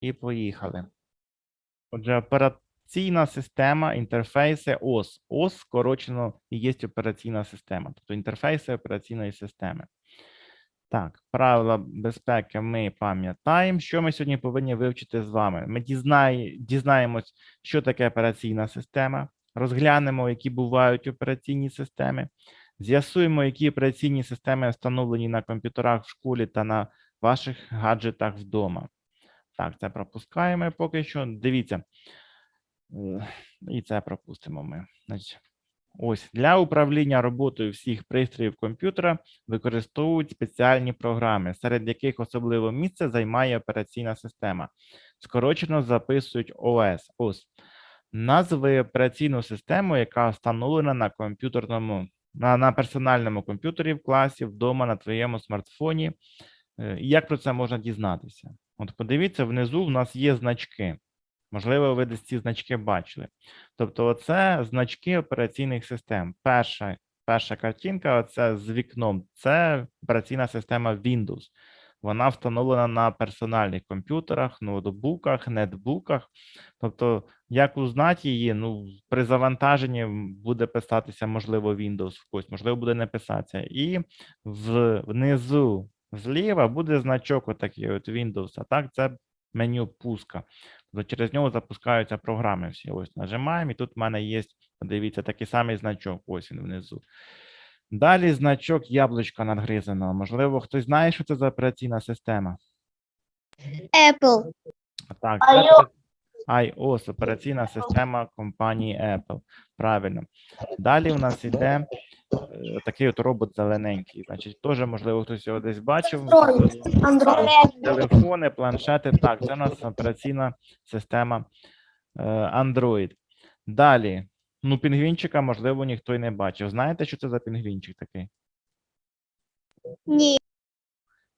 І поїхали. Отже, операційна система, інтерфейси ОС. ОС скорочено і є операційна система, тобто інтерфейси операційної системи. Так, правила безпеки ми пам'ятаємо. Що ми сьогодні повинні вивчити з вами? Ми дізнає, дізнаємось, що таке операційна система, розглянемо, які бувають операційні системи, з'ясуємо, які операційні системи встановлені на комп'ютерах в школі та на ваших гаджетах вдома. Так, це пропускаємо поки що. Дивіться. Е, І це пропустимо ми. Ось для управління роботою всіх пристроїв комп'ютера використовують спеціальні програми, серед яких особливо місце займає операційна система. Скорочено записують ОС. ОС. Назви операційну систему, яка встановлена на комп'ютерному, на, на персональному комп'ютері в класі, вдома на твоєму смартфоні. Е, як про це можна дізнатися? От подивіться, внизу в нас є значки. Можливо, ви десь ці значки бачили. Тобто, це значки операційних систем. Перша, перша картинка це з вікном. Це операційна система Windows. Вона встановлена на персональних комп'ютерах, ноутбуках, нетбуках. Тобто, як узнати її, ну, при завантаженні буде писатися, можливо, Windows в когось, можливо, буде не писатися. І внизу зліва буде значок отакий от Windows, а так це меню пуска. Тобто через нього запускаються програми всі. Ось нажимаємо, і тут в мене є, подивіться, такий самий значок, ось він внизу. Далі значок яблучка надгризаного. Можливо, хтось знає, що це за операційна система? Apple. Так, це iOS. операційна система компанії Apple. Правильно. Далі у нас іде е, такий от робот зелененький. Значить, теж, можливо, хтось його десь бачив. Телефони, планшети. Так, це у нас операційна система е, Android. Далі. Ну, пінгвінчика, можливо, ніхто й не бачив. Знаєте, що це за пінгвінчик такий? Ні.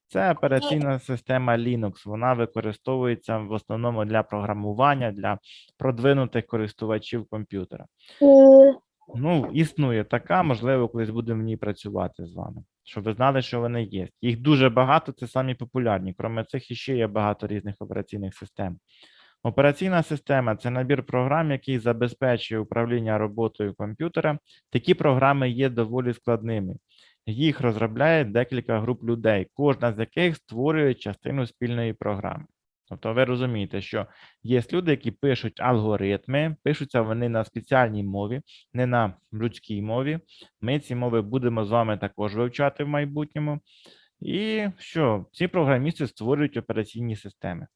Це операційна система Linux. Вона використовується в основному для програмування, для продвинутих користувачів комп'ютера. Ну, існує така, можливо, колись будемо в ній працювати з вами, щоб ви знали, що вони є. Їх дуже багато, це самі популярні. Кроме цих іще є багато різних операційних систем. Операційна система це набір програм, який забезпечує управління роботою комп'ютера. Такі програми є доволі складними. Їх розробляє декілька груп людей, кожна з яких створює частину спільної програми. Тобто ви розумієте, що є люди, які пишуть алгоритми, пишуться вони на спеціальній мові, не на людській мові. Ми ці мови будемо з вами також вивчати в майбутньому. І що? Ці програмісти створюють операційні системи.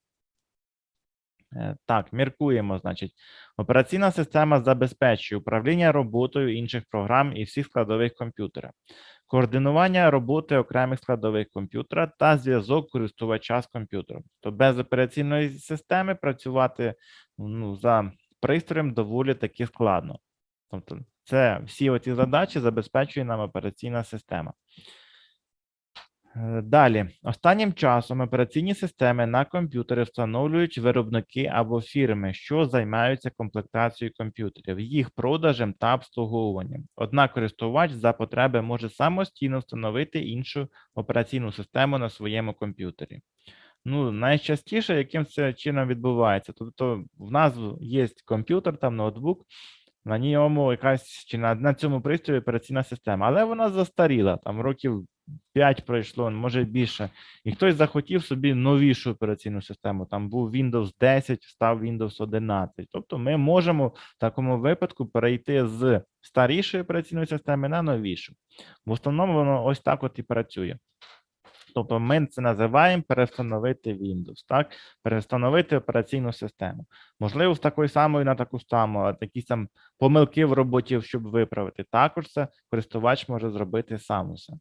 Е, Так, міркуємо, значить, операційна система забезпечує управління роботою інших програм і всіх складових комп'ютера, координування роботи окремих складових комп'ютера та зв'язок користувача з комп'ютером. То без операційної системи працювати ну, за пристроєм доволі таки складно. Тобто, це всі оці задачі забезпечує нам операційна система. Е, Далі, останнім часом операційні системи на комп'ютери встановлюють виробники або фірми, що займаються комплектацією комп'ютерів, їх продажем та обслуговуванням. Однак користувач за потреби може самостійно встановити іншу операційну систему на своєму комп'ютері. Ну, найчастіше, яким це чином відбувається. Тобто, в нас є комп'ютер, там ноутбук, на ньому якась чи на, на цьому пристрої операційна система, але вона застаріла, там років 5 пройшло, може більше. І хтось захотів собі новішу операційну систему. Там був Windows 10, став Windows 11. Тобто ми можемо в такому випадку перейти з старішої операційної системи на новішу. В основному воно ось так от і працює. Тобто ми це називаємо перестановити Windows, так? Перестановити операційну систему. Можливо, з такої самої на таку саму, якісь там помилки в роботі, щоб виправити. Також це користувач може зробити сам усе.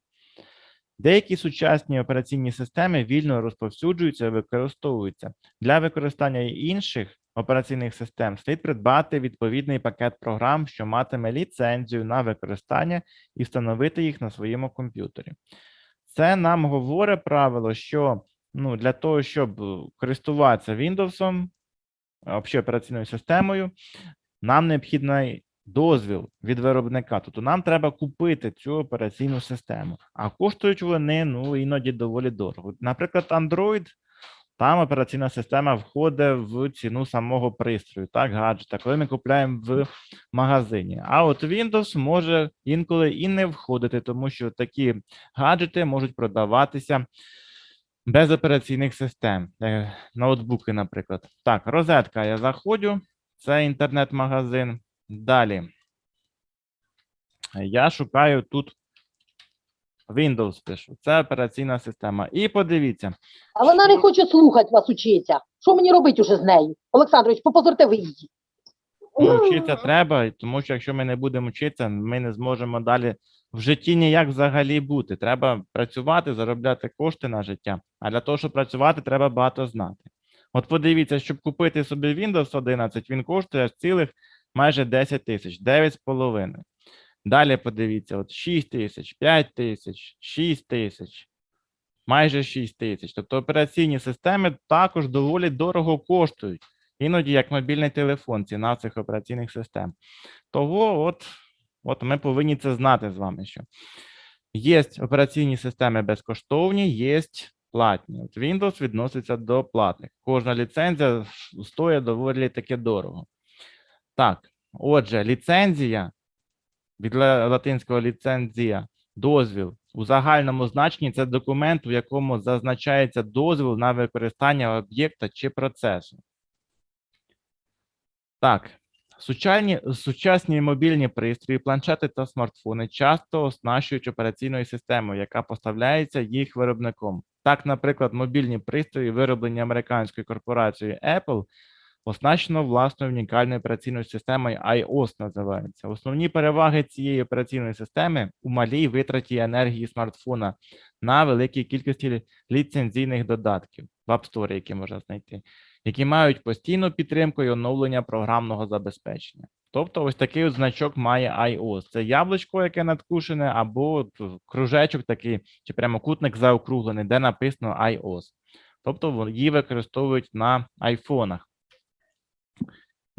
Деякі сучасні операційні системи вільно розповсюджуються і використовуються. Для використання інших операційних систем слід придбати відповідний пакет програм, що матиме ліцензію на використання і встановити їх на своєму комп'ютері. Це нам говорить правило, що ну, для того, щоб е, користуватися Windows, взагалі операційною системою, нам необхідний дозвіл від виробника. Тобто нам треба купити цю операційну систему. А коштують вони ну, іноді доволі дорого. Наприклад, Android Там операційна система входить в ціну самого пристрою, так, гаджета, коли ми купуємо в магазині. А от Windows може інколи і не входити, тому що такі гаджети можуть продаватися без операційних систем, е, ноутбуки, наприклад. Так, розетка. Я заходжу, це інтернет-магазин. Далі. Я шукаю тут Windows пишу. Це операційна система. І подивіться, А вона не хоче слухати вас учиться. Що мені робити уже з нею? Олександрович, попозорте ви її. ну, вчитися треба, тому що якщо ми не будемо вчитися, ми не зможемо далі в житті ніяк взагалі бути. Треба працювати, заробляти кошти на життя. А для того, щоб працювати, треба багато знати. От подивіться, щоб купити собі Windows 11, він коштує цілих майже 10 тисяч, 9,5. Далі подивіться, от 6 тисяч, 5 тисяч, 6 тисяч, майже 6 тисяч. Тобто операційні системи також доволі дорого коштують. Іноді як мобільний телефон, ціна цих операційних систем. Того от, от ми повинні це знати з вами, що є операційні системи безкоштовні, є платні. От Windows відноситься до платних. Кожна ліцензія стоїть доволі таки дорого. Так, отже, ліцензія від латинського ліцензія, дозвіл у загальному значенні це документ, у якому зазначається дозвіл на використання об'єкта чи процесу. Так, сучасні, сучасні мобільні пристрої, планшети та смартфони часто оснащують операційною системою, яка поставляється їх виробником. Так, наприклад, мобільні пристрої, вироблені американською корпорацією Apple, оснащено власною унікальною операційною системою iOS називається. Основні переваги цієї операційної системи у малій витраті енергії смартфона на великій кількості ліцензійних додатків в App Store, які можна знайти, які мають постійну підтримку і оновлення програмного забезпечення. Тобто, ось такий от значок має iOS. Це яблучко, яке надкушене, або кружечок такий, чи прямокутник заокруглений, де написано iOS. Тобто її використовують на айфонах.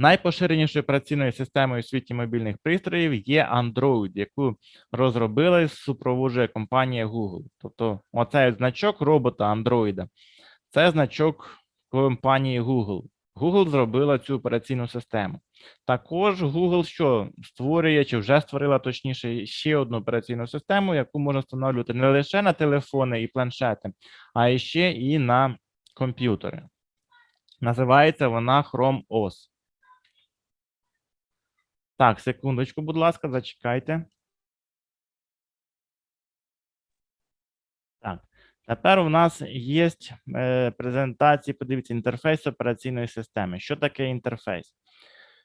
Найпоширенішою операційною системою у світі мобільних пристроїв є Android, яку розробила і супроводжує компанія Google. Тобто, оцей значок робота Android це значок компанії Google. Google зробила цю операційну систему. Також Google що створює чи вже створила точніше ще одну операційну систему, яку можна встановлювати не лише на телефони і планшети, а ще і на комп'ютери. Називається вона Chrome OS. Так, секундочку, будь ласка, зачекайте. Так, тепер у нас є е, презентації, подивіться, інтерфейс операційної системи. Що таке інтерфейс?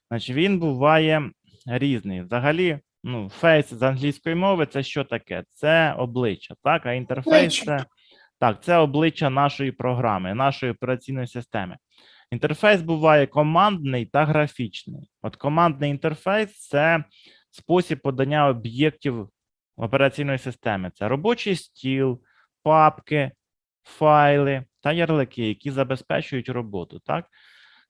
Значить, він буває різний. Взагалі, ну, фейс з англійської мови це що таке? Це обличчя, так? А інтерфейс це, так, це обличчя нашої програми, нашої операційної системи. Інтерфейс буває командний та графічний. От командний інтерфейс це спосіб подання об'єктів операційної системи. Це робочий стіл, папки, файли та ярлики, які забезпечують роботу. Так?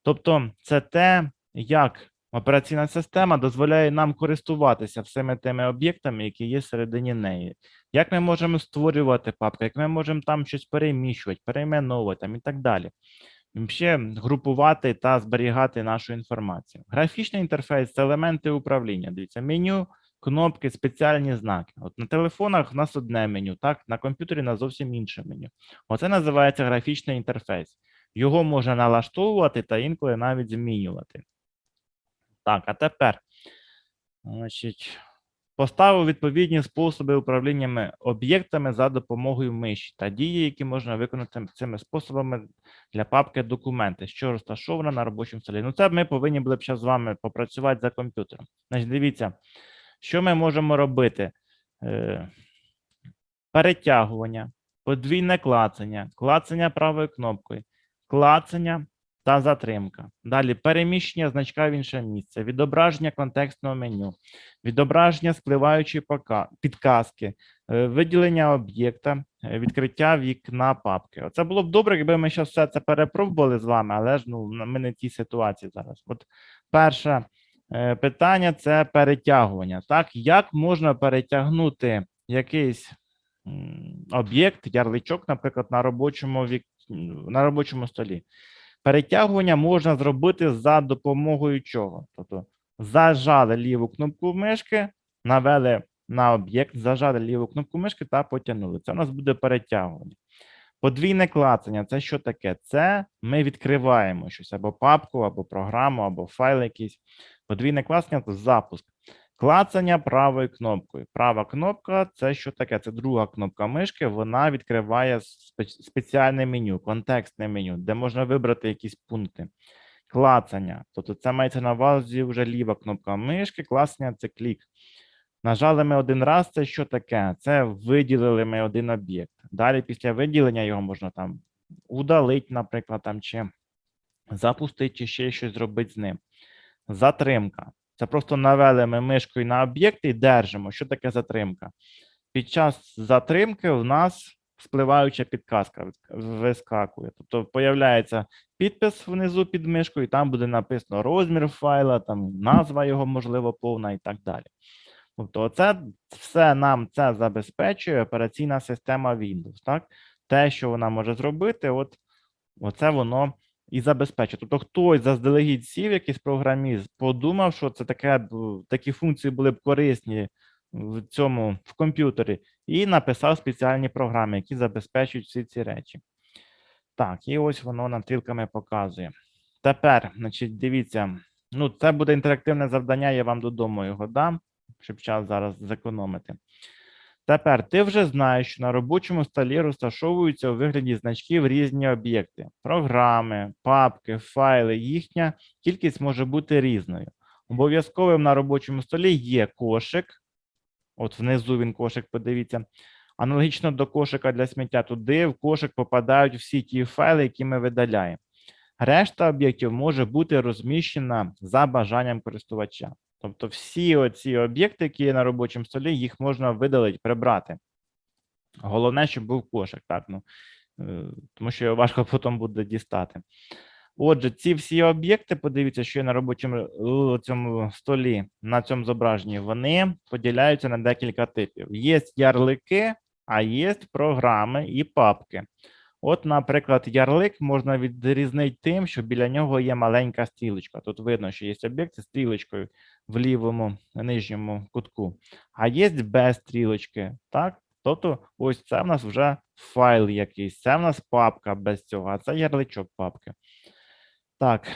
Тобто, це те, як операційна система дозволяє нам користуватися всіми тими об'єктами, які є всередині неї. Як ми можемо створювати папки, як ми можемо там щось переміщувати, перейменовувати там, і так далі. Ще групувати та зберігати нашу інформацію. Графічний інтерфейс це елементи управління. Дивіться, меню, кнопки, спеціальні знаки. От на телефонах в нас одне меню, так, на комп'ютері на зовсім інше меню. Оце називається графічний інтерфейс. Його можна налаштовувати та інколи навіть змінювати. Так, а тепер, значить, поставив відповідні способи управління об'єктами за допомогою миші та дії, які можна виконати цими способами для папки документи, що розташована на робочому столі. Ну, це ми повинні були б зараз з вами попрацювати за комп'ютером. Значить, дивіться, що ми можемо робити? Е, перетягування, подвійне клацання, клацання правою кнопкою, клацання та затримка. Далі переміщення значка в інше місце, відображення контекстного меню, відображення спливаючої підказки, е, виділення об'єкта, е, відкриття вікна папки. Оце було б добре, якби ми зараз все це перепробували з вами, але ж ну, ми не в тій ситуації зараз. От перше е, питання це перетягування. Так, як можна перетягнути якийсь об'єкт, ярличок, наприклад, на робочому вік... на робочому столі. Перетягування можна зробити за допомогою чого? Тобто зажали ліву кнопку мишки, навели на об'єкт, зажали ліву кнопку мишки та потягнули. Це у нас буде перетягування. Подвійне клацання це що таке? Це ми відкриваємо щось або папку, або програму, або файл якийсь. Подвійне клацання це запуск. Клацання правою кнопкою. Права кнопка це що таке? Це друга кнопка мишки. Вона відкриває спеціальне меню, контекстне меню, де можна вибрати якісь пункти. Клацання. Тобто це мається на увазі вже ліва кнопка мишки, клацання це клік. Нажали ми один раз, це що таке? Це виділили ми один об'єкт. Далі після виділення його можна там удалити, наприклад, там, чи запустити, чи ще щось зробити з ним. Затримка. Це просто навели ми мишкою на об'єкт і держимо. Що таке затримка? Під час затримки в нас спливаюча підказка вискакує. Тобто появляється підпис внизу під мишкою, і там буде написано розмір файла, там назва його, можливо, повна і так далі. Тобто, оце все нам це забезпечує операційна система Windows. Так? Те, що вона може зробити, от оце воно і забезпечує. Тобто, хтось заздалегідь сів, якийсь програміст, подумав, що це таке, такі функції були б корисні в цьому в комп'ютері, і написав спеціальні програми, які забезпечують всі ці речі. Так, і ось воно нам стрілками показує. Тепер, значить, дивіться, ну, це буде інтерактивне завдання, я вам додому його дам, щоб час зараз зекономити. Тепер ти вже знаєш, що на робочому столі розташовуються у вигляді значків різні об'єкти: програми, папки, файли. Їхня кількість може бути різною. Обов'язковим на робочому столі є кошик. От внизу він кошик, подивіться. Аналогічно до кошика для сміття, туди в кошик попадають всі ті файли, які ми видаляємо. Решта об'єктів може бути розміщена за бажанням користувача. Тобто всі оці об'єкти, які є на робочому столі, їх можна видалити, прибрати. Головне, щоб був кошик, так, ну, е, тому що його важко потім буде дістати. Отже, ці всі об'єкти, подивіться, що є на робочому цьому столі, на цьому зображенні, вони поділяються на декілька типів. Є ярлики, а є програми і папки. От, наприклад, ярлик можна відрізнити тим, що біля нього є маленька стрілочка. Тут видно, що є об'єкт зі стрілочкою в лівому нижньому кутку, а є без стрілочки. Так? Тобто, ось це в нас вже файл якийсь, це в нас папка без цього, а це ярличок папки. Так,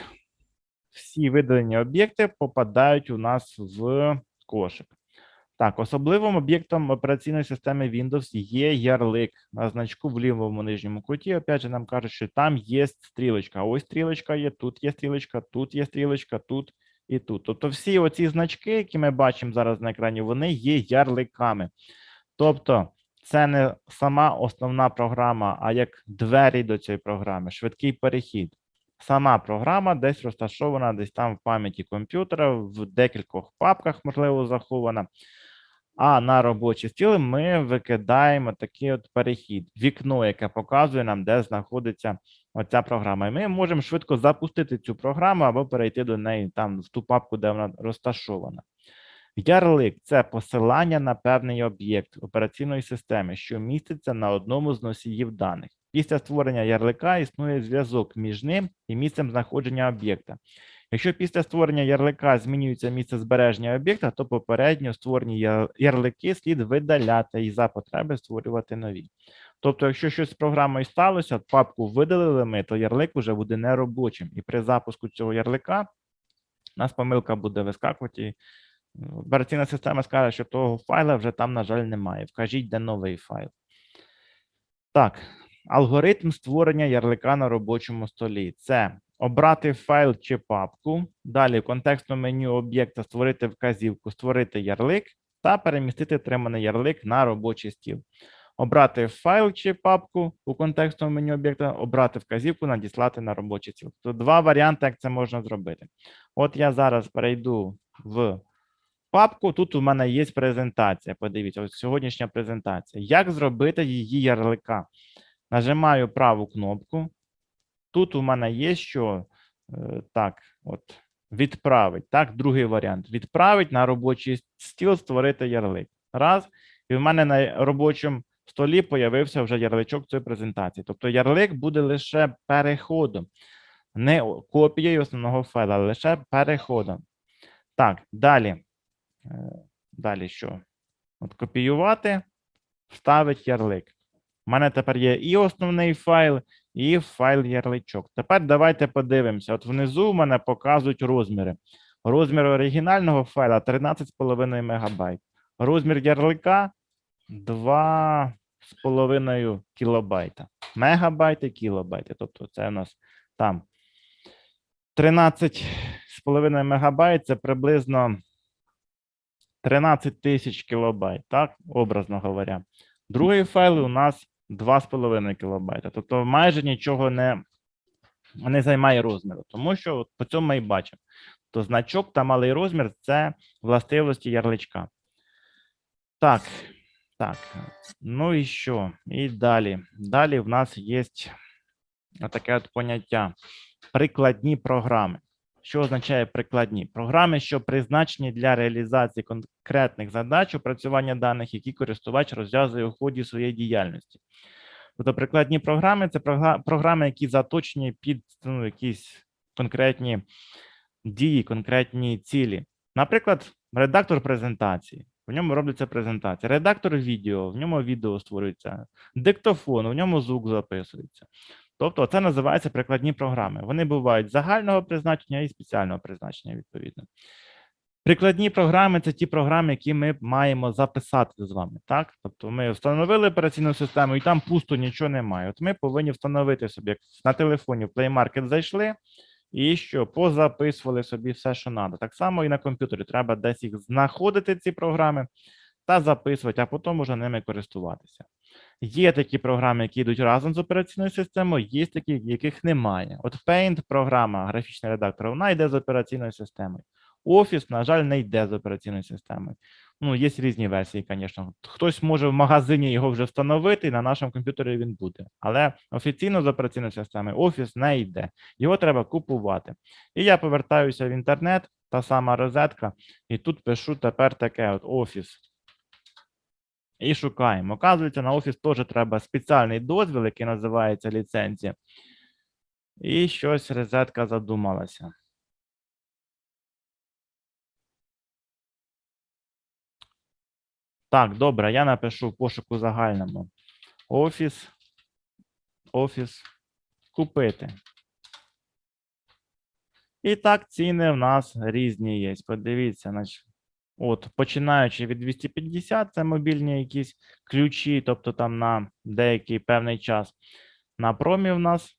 всі видалені об'єкти попадають у нас в кошик. Так, особливим об'єктом операційної системи Windows є ярлик на значку в лівому нижньому куті. Опять же, нам кажуть, що там є стрілочка. Ось стрілочка є, тут є стрілочка, тут є стрілочка, тут і тут. Тобто всі оці значки, які ми бачимо зараз на екрані, вони є ярликами. Тобто, це не сама основна програма, а як двері до цієї програми, швидкий перехід. Сама програма десь розташована, десь там в пам'яті комп'ютера, в декількох папках, можливо, захована. А на робочий стіл ми викидаємо такий от перехід, вікно, яке показує нам, де знаходиться оця програма. І ми можемо швидко запустити цю програму або перейти до неї там в ту папку, де вона розташована. Ярлик це посилання на певний об'єкт операційної системи, що міститься на одному з носіїв даних. Після створення ярлика існує зв'язок між ним і місцем знаходження об'єкта. Якщо після створення ярлика змінюється місце збереження об'єкта, то попередньо створені ярлики слід видаляти і за потреби створювати нові. Тобто, якщо щось з програмою сталося, папку видалили ми, то ярлик вже буде неробочим. І при запуску цього ярлика у нас помилка буде вискакувати. Операційна система скаже, що того файла вже там, на жаль, немає. Вкажіть, де новий файл. Так, алгоритм створення ярлика на робочому столі. Це обрати файл чи папку, далі в контекстному меню об'єкта створити вказівку, створити ярлик та перемістити отриманий ярлик на робочий стіл. Обрати файл чи папку у контекстному меню об'єкта, обрати вказівку, надіслати на робочий стіл. Тобто два варіанти, як це можна зробити. От я зараз перейду в папку. Тут у мене є презентація. Подивіться, ось сьогоднішня презентація. Як зробити її ярлика? Нажимаю праву кнопку. Тут у мене є що е, так, от відправить. Так, другий варіант. Відправить на робочий стіл, створити ярлик. Раз. І в мене на робочому столі появився вже ярличок цієї презентації. Тобто ярлик буде лише переходом, не копією основного файла, лише переходом. Так, далі. Е, Далі що? От копіювати, вставити ярлик. У мене тепер є і основний файл, і файл ярличок. Тепер давайте подивимося. От внизу в мене показують розміри. Розмір оригінального файла 13,5 МБ. Розмір ярлика 2,5 кілобайта. Мегабайти, кілобайти. Тобто це у нас там 13,5 МБ це приблизно 13 тисяч кілобайт, так, образно говоря. Другий файл у нас 2,5 кілобайта. Тобто майже нічого не, не займає розміру, тому що по цьому ми і бачимо. То значок та малий розмір це властивості ярличка. Так, так. Ну і що? І далі. Далі в нас є таке от поняття прикладні програми. Що означає прикладні? Програми, що призначені для реалізації конкретних задач опрацювання даних, які користувач розв'язує у ході своєї діяльності. Тобто прикладні програми це програми, які заточені під ну, якісь конкретні дії, конкретні цілі. Наприклад, редактор презентації. В ньому робиться презентація. Редактор відео, в ньому відео створюється, диктофон, в ньому звук записується. Тобто, це називається прикладні програми. Вони бувають загального призначення і спеціального призначення, відповідно. Прикладні програми це ті програми, які ми маємо записати з вами. Так? Тобто ми встановили операційну систему, і там пусто нічого немає. От ми повинні встановити собі, як на телефоні в Play Market зайшли, і що позаписували собі все, що треба. Так само і на комп'ютері. Треба десь їх знаходити, ці програми, та записувати, а потім уже ними користуватися. Є такі програми, які йдуть разом з операційною системою, є такі, яких немає. От Paint програма, графічний редактор, вона йде з операційною системою. Office, на жаль, не йде з операційною системою. Ну, є різні версії, звісно. Хтось може в магазині його вже встановити, і на нашому комп'ютері він буде. Але офіційно з операційної системи Office не йде. Його треба купувати. І я повертаюся в інтернет, та сама розетка, і тут пишу тепер таке: от Office. І шукаємо. Оказується, на офіс теж треба спеціальний дозвіл, який називається ліцензія. І щось розетка задумалася. Так, добре, я напишу в пошуку загальному. Офіс. Офіс. Купити. І так, ціни в нас різні є. Подивіться, значить. От, починаючи від 250, це мобільні якісь ключі, тобто там на деякий певний час. На промі в нас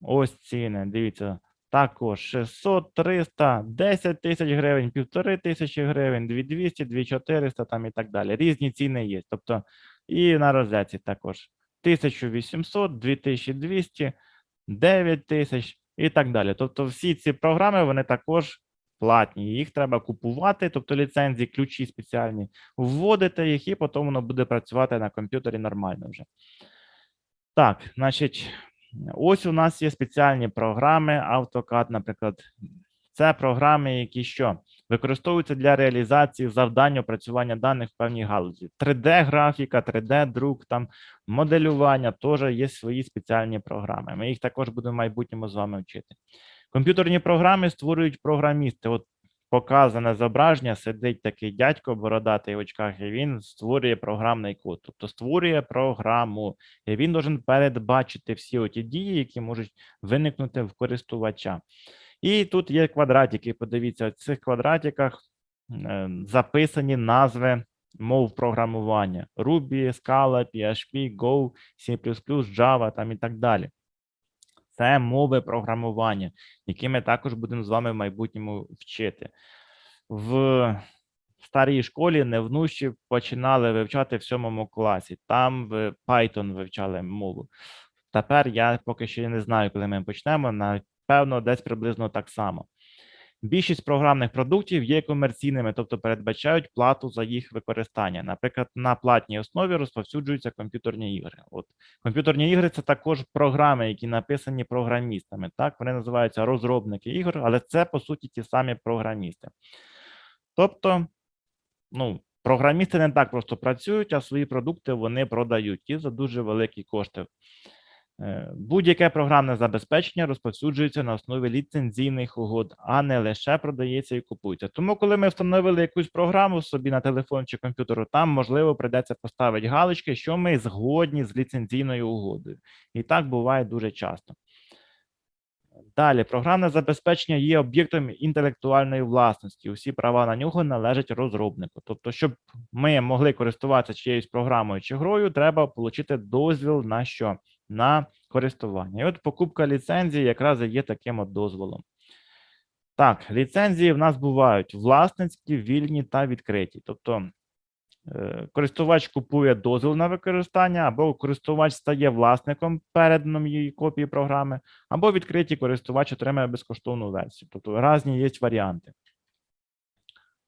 ось ціни. Дивіться, також 600, 300, 10 тисяч гривень, півтори тисячі гривень, 2200, 2400 там і так далі. Різні ціни є. Тобто, і на розетці також 1800, 2200, 9000 і так далі. Тобто, всі ці програми вони також платні. Їх треба купувати, тобто ліцензії, ключі спеціальні, вводити їх, і потім воно буде працювати на комп'ютері нормально вже. Так, значить, ось у нас є спеціальні програми AutoCAD, наприклад. Це програми, які що використовуються для реалізації завдань опрацювання даних в певній галузі. 3D-графіка, 3D-друк, там моделювання теж є свої спеціальні програми. Ми їх також будемо в майбутньому з вами вчити. Комп'ютерні програми створюють програмісти. От показане зображення, сидить такий дядько бородатий в очках, і він створює програмний код, тобто створює програму. І він должен передбачити всі оті дії, які можуть виникнути в користувача. І тут є квадратики. Подивіться, в цих квадратиках е, записані назви мов програмування: Ruby, Scala, PHP, Go, C++, Java там і так далі. Це мови програмування, які ми також будемо з вами в майбутньому вчити. В старій школі невнущі починали вивчати в сьомому класі. Там в Python вивчали мову. Тепер я поки що не знаю, коли ми почнемо. Напевно, десь приблизно так само. Більшість програмних продуктів є комерційними, тобто передбачають плату за їх використання. Наприклад, на платній основі розповсюджуються комп'ютерні ігри. От комп'ютерні ігри це також програми, які написані програмістами. Так, вони називаються розробники ігор, але це по суті ті самі програмісти. Тобто, ну, Програмісти не так просто працюють, а свої продукти вони продають і за дуже великі кошти. Е, Будь-яке програмне забезпечення розповсюджується на основі ліцензійних угод, а не лише продається і купується. Тому, коли ми встановили якусь програму собі на телефон чи комп'ютеру, там можливо прийдеться поставити галочки, що ми згодні з ліцензійною угодою. І так буває дуже часто. Далі, програмне забезпечення є об'єктом інтелектуальної власності. Усі права на нього належать розробнику. Тобто, щоб ми могли користуватися чиєюсь програмою чи грою, треба отримати дозвіл на що? На користування. І от покупка ліцензії якраз і є таким от дозволом. Так, ліцензії в нас бувають власницькі, вільні та відкриті. Тобто е, користувач купує дозвіл на використання, або користувач стає власником переданом її копії програми, або відкриті користувач отримає безкоштовну версію. Тобто різні є варіанти.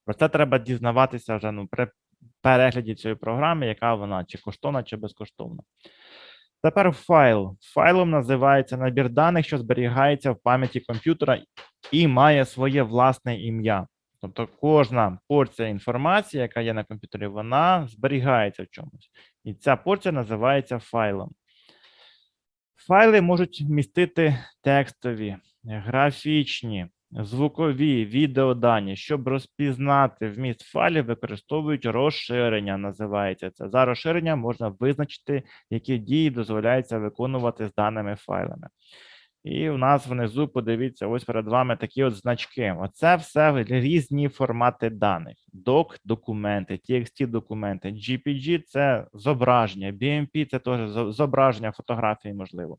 Про це треба дізнаватися вже ну, при перегляді цієї програми, яка вона чи коштовна, чи безкоштовна. Тепер файл. Файлом називається набір даних, що зберігається в пам'яті комп'ютера і має своє власне ім'я. Тобто кожна порція інформації, яка є на комп'ютері, вона зберігається в чомусь. І ця порція називається файлом. Файли можуть містити текстові, графічні, звукові, відеодані. Щоб розпізнати вміст файлів, використовують розширення, називається це. За розширенням можна визначити, які дії дозволяється виконувати з даними файлами. І у нас внизу, подивіться, ось перед вами такі от значки. Оце все різні формати даних. Doc – документи, TXT документи, GPG – це зображення, BMP – це теж зо- зображення фотографії, можливо.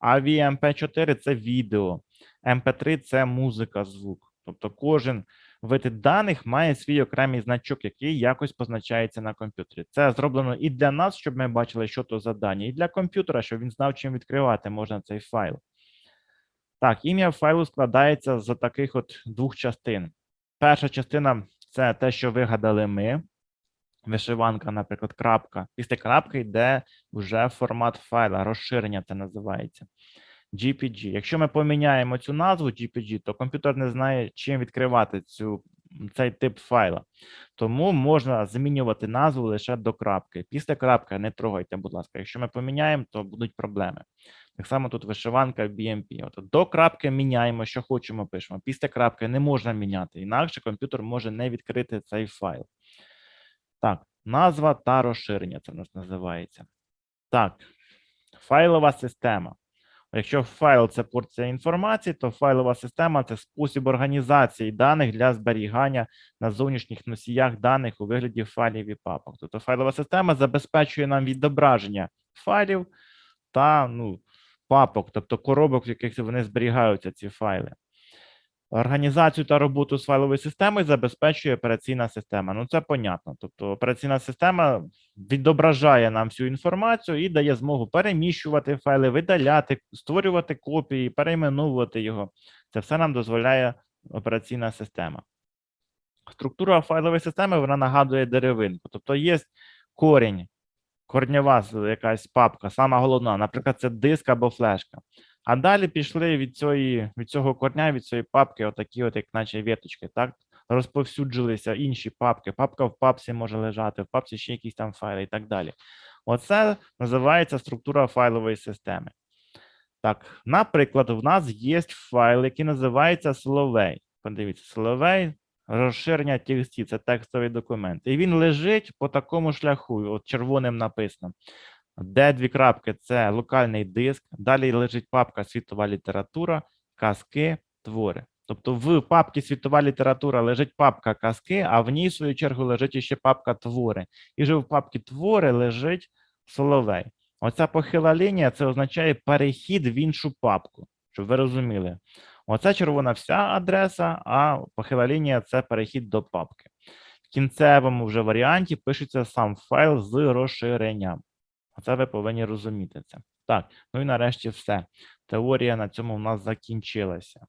А VMP4 – це відео, MP3 – це музика, звук. Тобто кожен вид даних має свій окремий значок, який якось позначається на комп'ютері. Це зроблено і для нас, щоб ми бачили, що то за дані, і для комп'ютера, щоб він знав, чим відкривати можна цей файл. Так, ім'я файлу складається з таких от двох частин. Перша частина це те, що вигадали ми. Вишиванка, наприклад, крапка. Після крапки йде вже формат файла, розширення це називається. GPG. Якщо ми поміняємо цю назву GPG, то комп'ютер не знає, чим відкривати цю, цей тип файла. Тому можна змінювати назву лише до крапки. Після крапки не трогайте, будь ласка. Якщо ми поміняємо, то будуть проблеми. Так само тут вишиванка BMP. От до крапки міняємо, що хочемо, пишемо. Після крапки не можна міняти, інакше комп'ютер може не відкрити цей файл. Так, назва та розширення це в нас називається. Так, файлова система. Якщо файл це порція інформації, то файлова система це спосіб організації даних для зберігання на зовнішніх носіях даних у вигляді файлів і папок. Тобто файлова система забезпечує нам відображення файлів та ну, папок, тобто коробок, в яких вони зберігаються, ці файли. Організацію та роботу з файловою системою забезпечує операційна система. Ну, це понятно. Тобто операційна система відображає нам всю інформацію і дає змогу переміщувати файли, видаляти, створювати копії, перейменовувати його. Це все нам дозволяє операційна система. Структура файлової системи вона нагадує деревинку. Тобто є корінь, корнєва якась папка, сама головна, наприклад, це диск або флешка. А далі пішли від, цієї, від цього корня, від цієї папки, отакі, от, як наче віточки, так? Розповсюджилися інші папки. Папка в папці може лежати, в папці ще якісь там файли і так далі. Оце називається структура файлової системи. Так, наприклад, в нас є файл, який називається Соловей. Подивіться, Соловей, розширення TXT, це текстовий документ. І він лежить по такому шляху, от червоним написано. Де дві крапки це локальний диск. Далі лежить папка світова література, казки, твори. Тобто в папці світова література лежить папка казки, а в ній, в свою чергу, лежить ще папка твори. І вже в папці твори лежить соловей. Оця похила лінія це означає перехід в іншу папку, щоб ви розуміли. Оце червона вся адреса, а похила лінія це перехід до папки. В кінцевому вже варіанті пишеться сам файл з розширенням. Оце ви повинні розуміти це. Так, ну і нарешті все. Теорія на цьому в нас закінчилася.